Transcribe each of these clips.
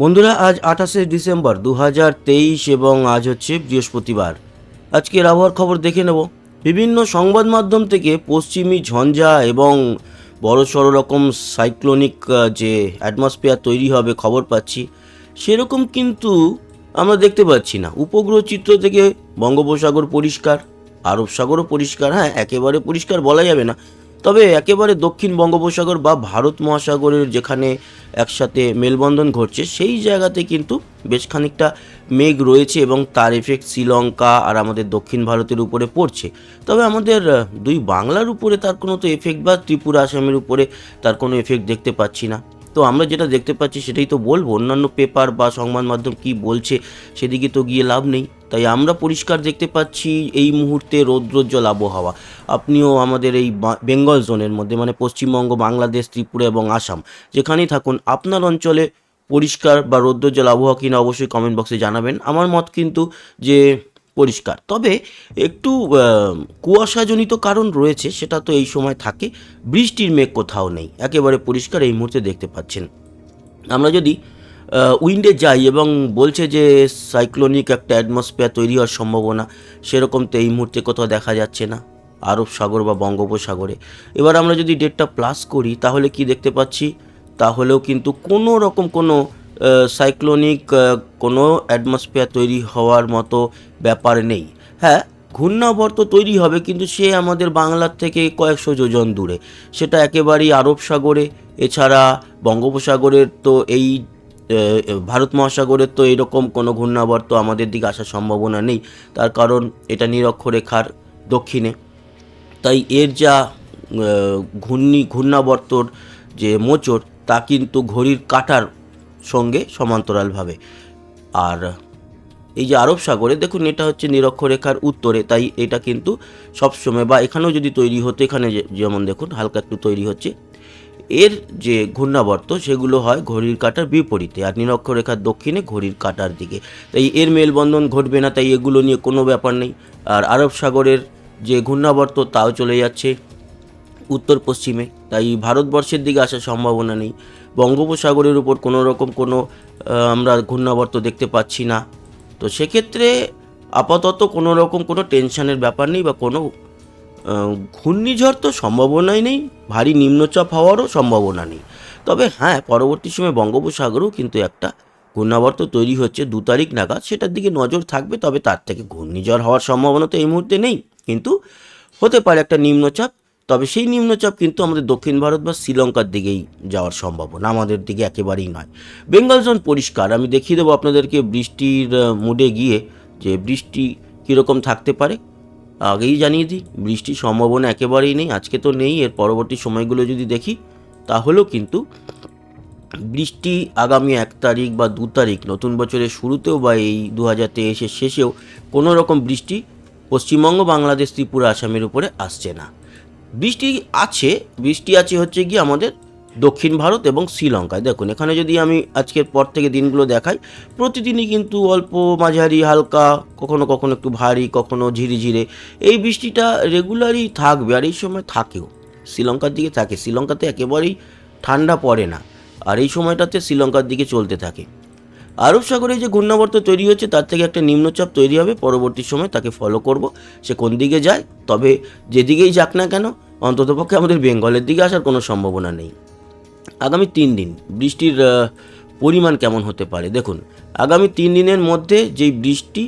বন্ধুরা, আজ আঠাশে ডিসেম্বর দু হাজার তেইশ এবং আজ হচ্ছে বৃহস্পতিবার। আজকের আবহাওয়ার খবর দেখে নেব। বিভিন্ন সংবাদ মাধ্যম থেকে পশ্চিমী ঝঞ্ঝা এবং বড় সড়ো রকম সাইক্লোনিক যে অ্যাটমসফিয়ার তৈরি হবে খবর পাচ্ছি, সেরকম কিন্তু আমরা দেখতে পাচ্ছি না। উপগ্রহ চিত্র থেকে বঙ্গোপসাগর পরিষ্কার, আরব সাগরও পরিষ্কার হ্যাঁ একেবারে পরিষ্কার বলা যাবে না। তবে একেবারে দক্ষিণ বঙ্গোপসাগর বা ভারত মহাসাগরের যেখানে একসাথে মেলবন্ধন ঘটছে, সেই জায়গাতে কিন্তু বেশ খানিকটা মেঘ রয়েছে এবং তার এফেক্ট শ্রীলঙ্কা আর আমাদের দক্ষিণ ভারতের উপরে পড়ছে। তবে আমাদের দুই বাংলার উপরে তার কোনো তো এফেক্ট বা ত্রিপুরা, আসামের উপরে তার কোনো এফেক্ট দেখতে পাচ্ছি না। তো আমরা যেটা দেখতে পাচ্ছি সেটাই তো বলব, অন্যান্য পেপার বা সংবাদ মাধ্যম কি বলছে সেদিকে তো গিয়ে লাভ নেই। তাই আমরা পরিষ্কার দেখতে পাচ্ছি এই মুহূর্তে রৌদ্রোজ্জ্বল আবহাওয়া। আপনিও আমাদের এই বেঙ্গল জোনের মধ্যে মানে পশ্চিমবঙ্গ, বাংলাদেশ, ত্রিপুরা এবং আসাম, যেখানেই থাকুন, আপনার অঞ্চলে পরিষ্কার বা রৌদ্রোজ্জ্বল আবহাওয়া কিনা অবশ্যই কমেন্ট বক্সে জানাবেন। আমার মত কিন্তু যে পরিষ্কার। তবে একটু কুয়াশাজনিত কারণ রয়েছে, সেটা তো এই সময় থাকে। বৃষ্টির মেঘ কোথাও নেই, একেবারে পরিষ্কার এই মুহূর্তে দেখতে পাচ্ছেন। আমরা যদি উইন্ডে যাই এবং বলছে যে সাইক্লোনিক একটা অ্যাটমসফিয়ার তৈরি হওয়ার সম্ভাবনা, সেরকম তো এই মুহূর্তে কোথাও দেখা যাচ্ছে না, আরব সাগর বা বঙ্গোপসাগরে। এবার আমরা যদি ডেটটা প্লাস করি, তাহলে কি দেখতে পাচ্ছি? তাহলেও কিন্তু কোনো রকম কোনো সাইক্লোনিক কোনো অ্যাটমসফিয়ার তৈরি হওয়ার মতো ব্যাপার নেই। হ্যাঁ ঘূর্ণাবর্ত তৈরি হবে, কিন্তু সে আমাদের বাংলার থেকে কয়েকশো যোজন দূরে। সেটা একেবারেই আরব সাগরে, এছাড়া বঙ্গোপসাগরের তো এই ভারত মহাসাগরের তো এরকম কোনো ঘূর্ণাবর্ত আমাদের দিকে আসার সম্ভাবনা নেই। তার কারণ এটা নিরক্ষরেখার দক্ষিণে। তাই এর যা ঘূর্ণি, ঘূর্ণাবর্তর যে মোচড়, তা কিন্তু ঘড়ির কাঁটার সঙ্গে সমান্তরালভাবে। আর এই যে আরব সাগরে, দেখুন এটা হচ্ছে নিরক্ষরেখার উত্তরে, তাই এটা কিন্তু সবসময় বা এখানেও যদি তৈরি হতো, এখানে যেমন দেখুন হালকা একটু তৈরি হচ্ছে। এর যে ঘূর্ণাবর্ত, সেগুলো হয় ঘড়ির কাঁটার বিপরীতে, আর নিরক্ষরেখার দক্ষিণে ঘড়ির কাঁটার দিকে। তাই এর মেলবন্ধন ঘটবে না, তাই এগুলো নিয়ে কোনো ব্যাপার নেই। আর আরব সাগরের যে ঘূর্ণাবর্ত, তাও চলে যাচ্ছে উত্তর পশ্চিমে তাই ভারতবর্ষের দিকে আসার সম্ভাবনা নেই। বঙ্গোপসাগরের উপর কোনো রকম কোনো আমরা ঘূর্ণাবর্ত দেখতে পাচ্ছি না। তো সেক্ষেত্রে আপাতত কোনো রকম কোনো টেনশনের ব্যাপার নেই বা কোনো ঘূর্ণিঝড় তো সম্ভাবনাই নেই, ভারী নিম্নচাপ হওয়ারও সম্ভাবনা নেই। তবে হ্যাঁ পরবর্তী সময় বঙ্গোপসাগরেও কিন্তু একটা ঘূর্ণাবর্ত তৈরি হচ্ছে দু তারিখ নাগাদ, সেটার দিকে নজর থাকবে, তবে তার থেকে ঘূর্ণিঝড় হওয়ার সম্ভাবনা তো এই মুহূর্তে নেই। কিন্তু হতে পারে একটা নিম্নচাপ তবে সেই নিম্নচাপ কিন্তু আমাদের দক্ষিণ ভারত বা শ্রীলঙ্কার দিকেই যাওয়ার সম্ভাবনা। আমাদের দিকে একেবারেই নয়। বেঙ্গল জোন পরিষ্কার। আমি দেখিয়ে দেবো আপনাদেরকে বৃষ্টির মুডে গিয়ে যে বৃষ্টি কীরকম থাকতে পারে। আগেই জানিয়ে দিই, বৃষ্টির সম্ভাবনা একেবারেই নেই, আজকে তো নেই। এর পরবর্তী সময়গুলো যদি দেখি, তাহলেও কিন্তু বৃষ্টি আগামী এক তারিখ বা দু তারিখ, নতুন বছরের শুরুতেও বা এই দু হাজার তেইশের শেষেও কোনো রকম বৃষ্টি পশ্চিমবঙ্গ, বাংলাদেশ, ত্রিপুরা, আসামের উপরে আসছে না। বৃষ্টি আছে বৃষ্টি আছে হচ্ছে গিয়ে আমাদের দক্ষিণ ভারত এবং শ্রীলঙ্কায়। দেখুন, এখানে যদি আমি আজকের পর থেকে দিনগুলো দেখাই, প্রতিদিনই কিন্তু অল্প, মাঝারি, হালকা, কখনো কখনো একটু ভারী, কখনো ঝিরিঝিরে এই বৃষ্টিটা রেগুলারই থাকবে আর এই সময় থাকেও। শ্রীলঙ্কার দিকে থাকে। শ্রীলঙ্কাতে একেবারেই ঠান্ডা পড়ে না আর এই সময়টাতে শ্রীলঙ্কার দিকে চলতে থাকে। আরব সাগরে যে ঘূর্ণাবর্ত তৈরি হচ্ছে তার থেকে একটা নিম্নচাপ তৈরি হবে। পরবর্তী সময় তাকে ফলো করব। সে কোন দিকে যায়, তবে যেদিকেই যাক না কেন অন্ততপক্ষে আমাদের বেঙ্গলের দিকে আসার কোনো সম্ভাবনা নেই। আগামী তিন দিন বৃষ্টির পরিমাণ কেমন হতে পারে? দেখুন, আগামী তিন দিনের মধ্যে যেই বৃষ্টি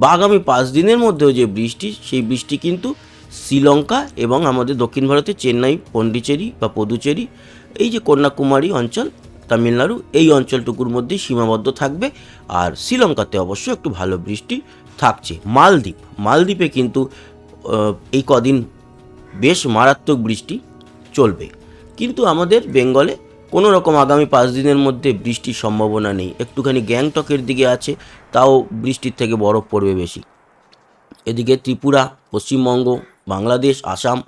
বা আগামী পাঁচ দিনের মধ্যেও যে বৃষ্টি, সেই বৃষ্টি কিন্তু শ্রীলঙ্কা এবং আমাদের দক্ষিণ ভারতে চেন্নাই, পন্ডিচেরি বা পদুচেরি, এই যে কন্যাকুমারী অঞ্চল, তামিলনাড়ু, এই অঞ্চলটুকুর মধ্যেই সীমাবদ্ধ থাকবে। আর শ্রীলঙ্কাতে অবশ্য একটু ভালো বৃষ্টি থাকছে। মালদ্বীপ, মালদ্বীপে কিন্তু এই কদিন বেশ মারাত্মক বৃষ্টি চলবে। কিন্তু আমাদের বেঙ্গলে কোনো রকম আগামী পাঁচ দিনের মধ্যে বৃষ্টির সম্ভাবনা নেই। একটুখানি গ্যাংটকের দিকে আছে, তাও বৃষ্টির থেকে বরফ পড়বে বেশি। এদিকে ত্রিপুরা, পশ্চিমবঙ্গ, বাংলাদেশ, আসাম,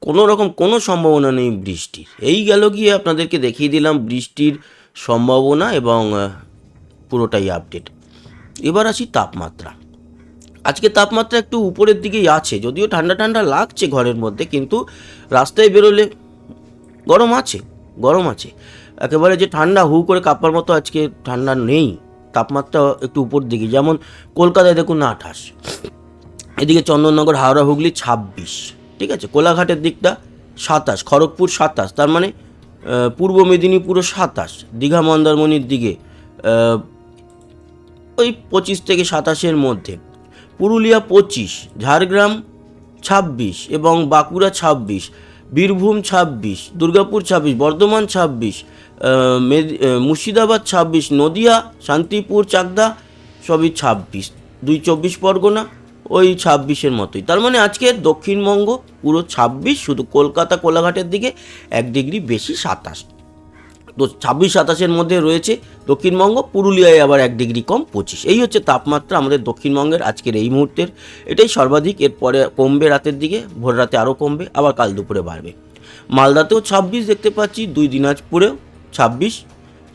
কোনো রকম কোনো সম্ভাবনা নেই বৃষ্টির। এই গেল গিয়ে আপনাদেরকে দেখিয়ে দিলাম বৃষ্টির সম্ভাবনা এবং পুরোটাই আপডেট এবার আসি তাপমাত্রা। আজকে তাপমাত্রা একটু উপরের দিকেই আছে, যদিও ঠান্ডা ঠান্ডা লাগছে ঘরের মধ্যে, কিন্তু রাস্তায় বেরোলে গরম আছে গরম আছে। একেবারে যে ঠান্ডা হু করে কাঁপার মতো আজকে ঠান্ডা নেই, তাপমাত্রা একটু উপর দিকে, যেমন কলকাতায় দেখুন আঠাশ, এদিকে চন্দননগর, হাওড়া, হুগলি ছাব্বিশ, ঠিক আছে? কোলাঘাটের দিকটা সাতাশ, খড়গপুর সাতাশ, তার মানে পূর্ব মেদিনীপুরও সাতাশ, দীঘা, মন্দারমণির দিকে ওই পঁচিশ থেকে সাতাশের মধ্যে। পুরুলিয়া পঁচিশ, ঝাড়গ্রাম ছাব্বিশ এবং বাঁকুড়া ছাব্বিশ, বীরভূম ছাব্বিশ, দুর্গাপুর ছাব্বিশ, বর্ধমান ছাব্বিশ মুর্শিদাবাদ ছাব্বিশ, নদিয়া, শান্তিপুর, চাকদা সবই ছাব্বিশ। দুই চব্বিশ পরগনা, ওই ছাব্বিশের মতোই। তার মানে আজকে দক্ষিণবঙ্গ পুরো ছাব্বিশ, শুধু কলকাতা কোলাঘাটের দিকে এক ডিগ্রি বেশি সাতাশ। তো ছাব্বিশ সাতাশের মধ্যে রয়েছে দক্ষিণবঙ্গ, পুরুলিয়ায় আবার এক ডিগ্রি কম, পঁচিশ। এই হচ্ছে তাপমাত্রা আমাদের দক্ষিণবঙ্গের আজকের এই মুহূর্তের। এটাই সর্বাধিক, এরপরে কমবে রাতের দিকে, ভোর রাতে আরও কমবে, আবার কাল দুপুরে বাড়বে। মালদাতেও ছাব্বিশ দেখতে পাচ্ছি, দুই দিনাজপুরেও ছাব্বিশ,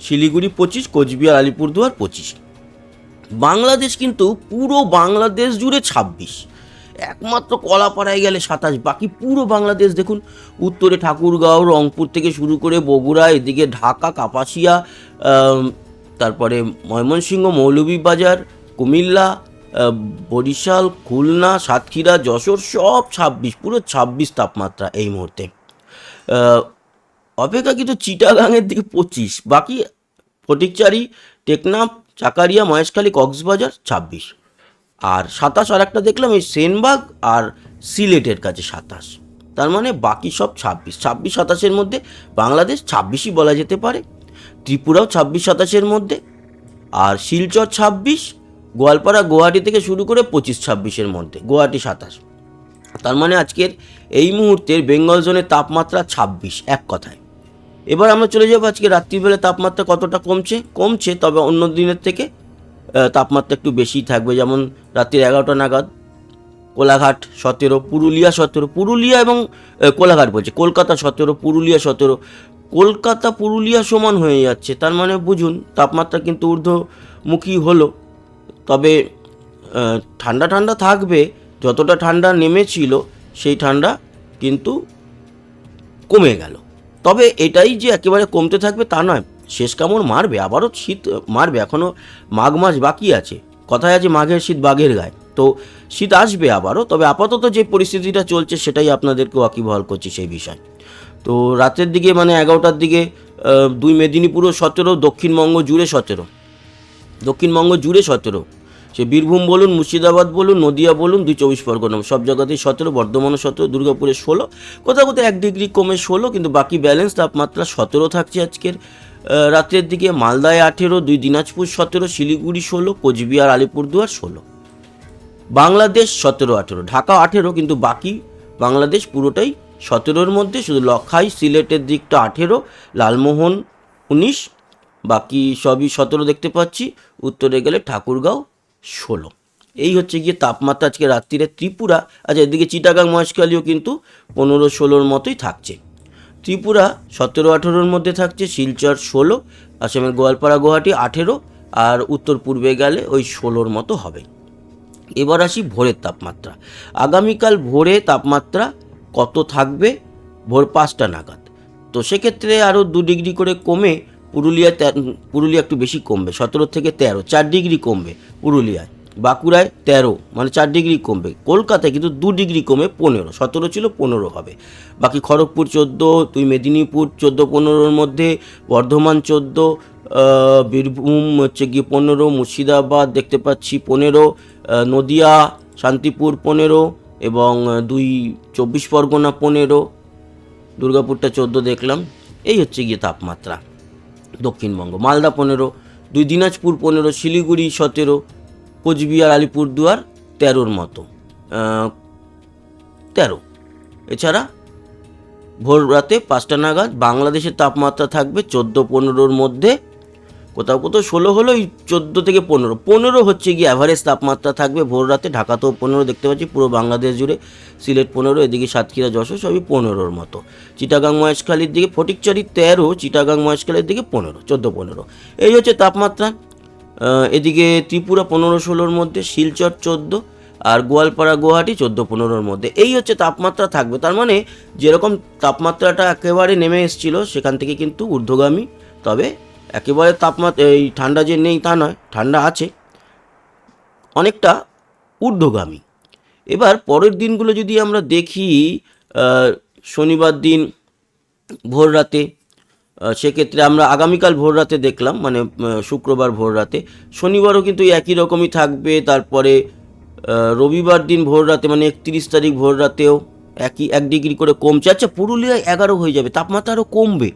শিলিগুড়ি পঁচিশ, কোচবিহার, আলিপুরদুয়ার পঁচিশ। বাংলাদেশ কিন্তু পুরো বাংলাদেশ জুড়ে ছাব্বিশ। একমাত্র কলাপাড়ায় গেলে সাতাশ বাকি পুরো বাংলাদেশ দেখুন উত্তরে ঠাকুরগাঁও রংপুর থেকে শুরু করে বগুড়া এদিকে ঢাকা কাপাসিয়া তারপরে ময়মনসিংহ মৌলভীবাজার কুমিল্লা বরিশাল খুলনা সাতক্ষীরা যশোর সব ছাব্বিশ পুরো ছাব্বিশ তাপমাত্রা এই মুহূর্তে। আহ, অপেক্ষাকৃত চিটাগাংয়ের দিকে পঁচিশ বাকি ফটিকচারি টেকনাফ চাকারিয়া মহেশখালী কক্সবাজার ছাব্বিশ। আর সাতাশ আর একটা দেখলাম, এই সেনবাগ আর সিলেটের কাছে সাতাশ। তার মানে বাকি সব ছাব্বিশ। ছাব্বিশ, সাতাশের মধ্যে বাংলাদেশ ছাব্বিশই বলা যেতে পারে। ত্রিপুরাও ছাব্বিশ, সাতাশের মধ্যে। আর শিলচর ছাব্বিশ, গোয়ালপাড়া, গুয়াহাটি থেকে শুরু করে পঁচিশ, ছাব্বিশের মধ্যে। গুয়াহাটি সাতাশ। তার মানে আজকের এই মুহূর্তের বেঙ্গল জোনের তাপমাত্রা ছাব্বিশ, এক কথায়। এবার আমরা চলে যাব আজকে রাত্রিবেলা তাপমাত্রা কতটা কমছে? কমছে, তবে অন্য দিনের থেকে তাপমাত্রা একটু বেশি থাকবে, যেমন রাত্রির এগারোটা নাগাদ কোলাঘাট সতেরো, পুরুলিয়া সতেরো, পুরুলিয়া এবং কোলাঘাট বলছে, কলকাতা সতেরো, পুরুলিয়া সতেরো। কলকাতা, পুরুলিয়া সমান হয়ে যাচ্ছে, তার মানে বুঝুন তাপমাত্রা কিন্তু ঊর্ধ্বমুখী হলো। তবে ঠান্ডা ঠান্ডা থাকবে, যতটা ঠান্ডা নেমেছিল, সেই ঠান্ডা কিন্তু কমে গেল। তবে এটাই যে একেবারে কমতে থাকবে তা নয় শেষ কামড় মারবে, আবারও শীত মারবে এখনও মাঘ মাস বাকি আছে। কথায় আছে মাঘের শীত বাঘের গায়ে। তো শীত আসবে আবারও, তবে আপাতত যে পরিস্থিতিটা চলছে সেটাই আপনাদেরকে ওয়াকিবহাল করছি সেই বিষয়। তো রাতের দিকে মানে এগারোটার দিকে দুই মেদিনীপুরও সতেরো, দক্ষিণবঙ্গ জুড়ে সতেরো। দক্ষিণবঙ্গ জুড়ে সতেরো। সে বীরভূম বলুন, মুর্শিদাবাদ বলুন, নদিয়া বলুন, দুই চব্বিশ পরগনা, সব জায়গাতেই সতেরো বর্ধমানে সতেরো, দুর্গাপুরে ষোলো। কোথাও কোথাও এক ডিগ্রি কমে ষোলো, কিন্তু বাকি ব্যালেন্স তাপমাত্রা সতেরো থাকছে আজকের। আহ, রাতের দিকে মালদায় আঠেরো দুই দিনাজপুর সতেরো শিলিগুড়ি ষোলো কোচবিহার আলিপুরদুয়ার ষোলো। বাংলাদেশ সতেরো আঠেরো ঢাকা আঠেরো কিন্তু বাকি বাংলাদেশ পুরোটাই সতেরোর মধ্যে শুধু লখাই সিলেটের দিকটা আঠেরো লালমোহন উনিশ বাকি সবই সতেরো দেখতে পাচ্ছি উত্তরে গেলে ঠাকুরগাঁও ষোলো। এই হচ্ছে গিয়ে তাপমাত্রা আজকে রাত্রিরে ত্রিপুরা আচ্ছা এদিকে চিটাগাং মহেশখালীও কিন্তু পনেরো ষোলোর মতোই থাকছে। ত্রিপুরা সতেরো আঠেরোর মধ্যে থাকছে, শিলচর ষোলো আসামের গোয়ালপাড়া গুয়াহাটি আঠেরো, আর উত্তর পূর্বে গেলে ওই ষোলোর মতো হবে। এবার আসি ভোরের তাপমাত্রা। আগামীকাল ভোরে তাপমাত্রা কত থাকবে? ভোর পাঁচটা নাগাদ। তো সেক্ষেত্রে আরও দু ডিগ্রি করে কমে পুরুলিয়া পুরুলিয়া একটু বেশি কমবে, সতেরো থেকে তেরো, চার ডিগ্রি কমবে পুরুলিয়ায়। বাঁকুড়ায় তেরো মানে চার ডিগ্রি কমবে। কলকাতায় কিন্তু দু ডিগ্রি কমে পনেরো, সতেরো ছিল পনেরো হবে। বাকি খড়গপুর চোদ্দ দুই মেদিনীপুর চোদ্দ, পনেরোর মধ্যে, বর্ধমান চোদ্দ বীরভূম হচ্ছে গিয়ে পনেরো, মুর্শিদাবাদ দেখতে পাচ্ছি পনেরো নদিয়া, শান্তিপুর পনেরো এবং দুই চব্বিশ পরগনা পনেরো, দুর্গাপুরটা চোদ্দ দেখলাম। এই হচ্ছে গিয়ে তাপমাত্রা। দক্ষিণবঙ্গ, মালদা পনেরো, দুই দিনাজপুর পনেরো, শিলিগুড়ি সতেরো কোচবিহার, আলিপুরদুয়ার তেরোর মতো। তেরো। এছাড়া ভোর রাতে পাঁচটা নাগাদ বাংলাদেশের তাপমাত্রা থাকবে চোদ্দ পনেরোর মধ্যে। কোথাও কোথাও ষোলো হলো ওই চোদ্দ থেকে পনেরো। পনেরো হচ্ছে গিয়ে অ্যাভারেজ তাপমাত্রা থাকবে ভোর রাতে। ঢাকাতেও পনেরো দেখতে পাচ্ছি, পুরো বাংলাদেশ জুড়ে সিলেট পনেরো, এদিকে সাতক্ষীরা, যশোর সবই পনেরোর মতো। চিটাগাং, মহেশখালীর দিকে ফটিকচারি তেরো, চিটাগাং, মহেশখালীর দিকে পনেরো, চোদ্দ পনেরো। এই হচ্ছে তাপমাত্রা। এদিকে ত্রিপুরা পনেরো ষোলোর মধ্যে, শিলচর চোদ্দ, আর গোয়ালপাড়া গুয়াহাটি চোদ্দ পনেরোর মধ্যে। এই হচ্ছে তাপমাত্রা থাকবে। তার মানে যেরকম তাপমাত্রাটা একেবারে নেমে এসেছিল, সেখান থেকে কিন্তু ঊর্ধ্বগামী। তবে একেবারে তাপমাত্রা এই ঠান্ডা যে নেই তা নয়, ঠান্ডা আছে। অনেকটা ঊর্ধ্বগামী। এবার পরের দিনগুলো যদি আমরা দেখি শনিবার দিন ভোর রাতে সেক্ষেত্রে আমরা আগামীকাল ভোর রাতে দেখলাম মানে শুক্রবার ভোর রাতে। শনিবারও কিন্তু একই রকমই থাকবে, তারপরে রবিবার দিন ভোর রাতে মানে একত্রিশ তারিখ ভোর রাতেও একই, এক ডিগ্রি করে কমছে। আচ্ছা পুরুলিয়ায় এগারো হয়ে যাবে, তাপমাত্রা আরও কমবে,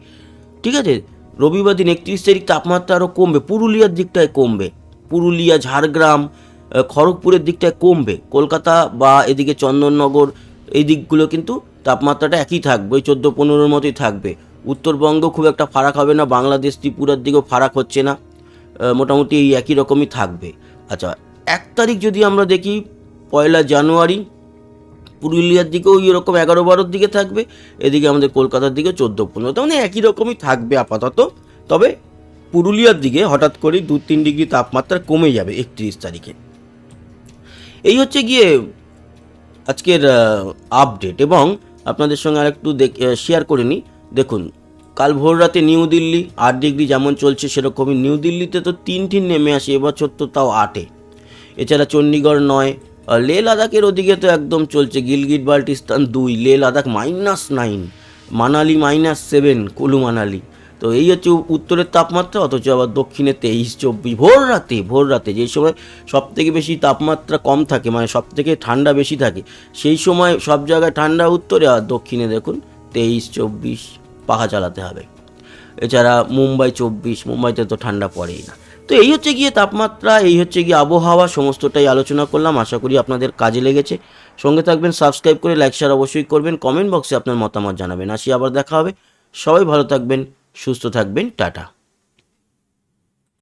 ঠিক আছে? রবিবার দিন একত্রিশ তারিখ তাপমাত্রা আরও কমবে, পুরুলিয়ার দিকটায় কমবে, পুরুলিয়া, ঝাড়গ্রাম খড়গপুরের দিকটায় কমবে, কলকাতা বা এদিকে চন্দননগর, এই দিকগুলো কিন্তু তাপমাত্রাটা একই থাকবে, ওই চোদ্দ পনেরোর মতোই থাকবে। উত্তরবঙ্গ খুব একটা ফারাক হবে না, বাংলাদেশ, ত্রিপুরার দিকেও ফারাক হচ্ছে না মোটামুটি এই একই রকমই থাকবে। আচ্ছা এক তারিখ যদি আমরা দেখি, পয়লা জানুয়ারি, পুরুলিয়ার দিকেও ওই রকম এগারো বারোর দিকে থাকবে, এদিকে আমাদের কলকাতার দিকে চোদ্দ পনেরো তার মানে একই রকমই থাকবে আপাতত, তবে পুরুলিয়ার দিকে হঠাৎ করে দু তিন ডিগ্রি তাপমাত্রা কমে যাবে একত্রিশ তারিখে। এই হচ্ছে গিয়ে আজকের আপডেট এবং আপনাদের সঙ্গে আর একটু শেয়ার করে নিই। দেখুন, কাল ভোর রাতে নিউ দিল্লি, আট ডিগ্রি যেমন চলছে সেরকমই নিউ দিল্লিতে তো তিন তিন নেমে আসে, এবছর তো তাও আটে। এছাড়া চণ্ডীগড় নয় লে লাদাখের ওদিকে তো একদম চলছে, গিলগিট, বাল্টিস্তান দুই, Leh Ladakh minus nine, Manali minus seven, Kullu Manali. তো এই হচ্ছে উত্তরের তাপমাত্রা, অথচ আবার দক্ষিণে তেইশ, চব্বিশ ভোর রাতে ভোর রাতে যেই সময় সব থেকে বেশি তাপমাত্রা কম থাকে মানে সব থেকে ঠান্ডা বেশি থাকে, সেই সময় সব জায়গায় ঠান্ডা উত্তরে, আর দক্ষিণে দেখুন, তেইশ, চব্বিশ পাখা চালাতে হবে। এছাড়া মুম্বাই চব্বিশ, মুম্বাইতে তো ঠান্ডা পড়েই না। তো এই হচ্ছে গিয়ে তাপমাত্রা, এই হচ্ছে গিয়ে আবহাওয়া, সমস্তটাই আলোচনা করলাম। আশা করি আপনাদের কাজে লেগেছে। সঙ্গে থাকবেন, সাবস্ক্রাইব করে লাইক, শেয়ার অবশ্যই করবেন। কমেন্ট বক্সে আপনার মতামত জানাবেন। আসি আবার দেখা হবে। সবাই ভালো থাকবেন, সুস্থ থাকবেন। টাটা।